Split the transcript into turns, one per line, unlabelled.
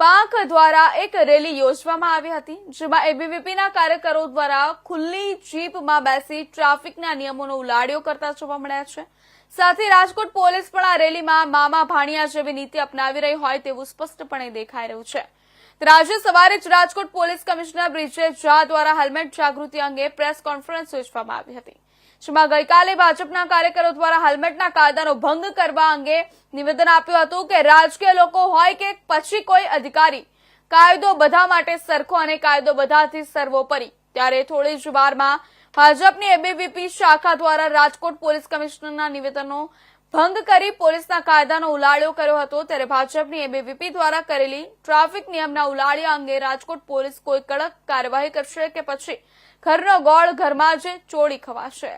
પાંખ દ્વારા એક રેલી યોજવામાં આવી હતી, જેમાં એબીવીપીના કાર્યકરો દ્વારા ખુલ્લી જીપમાં બેસી ટ્રાફિકના નિયમોનો ઉલાડ્યો કરતા જોવા મળ્યા છે. સાથે રાજકોટ પોલીસ પણ આ રેલીમાં મામા ભાણિયા જેવી નીતિ અપનાવી રહી હોય તેવું સ્પષ્ટપણે દેખાઈ રહ્યું છે. આજે સવારે જ રાજકોટ પોલીસ કમિશનર બ્રિજેશ ઝા દ્વારા હેલ્મેટ જાગૃતિ અંગે પ્રેસ કોન્ફરન્સ યોજવામાં આવી હતી. જેમાં ગઈકાલે ભાજપના કાર્યકરો દ્વારા હેલ્મેટના કાયદાનો ભંગ કરવા અંગે નિવેદન આપ્યું હતું કે રાજકીય લોકો હોય કે પછી કોઈ અધિકારી, કાયદો બધા માટે સરખો અને કાયદો બધાથી સર્વોપરી. ત્યારે થોડી જ વારમાં ભાજપની એબીવીપી શાખા દ્વારા રાજકોટ પોલીસ કમિશનરના નિવેદનો ભંગ કરી પોલીસના કાયદાનો ઉલાળ્યો કર્યો હતો. ત્યારે ભાજપની એબીવીપી દ્વારા કરેલી ટ્રાફિક નિયમના ઉલાળ્યા અંગે રાજકોટ પોલીસ કોઈ કડક કાર્યવાહી કરશે કે પછી ઘરનો ગોળ ઘરમાં જ ચોળી ખવાશે.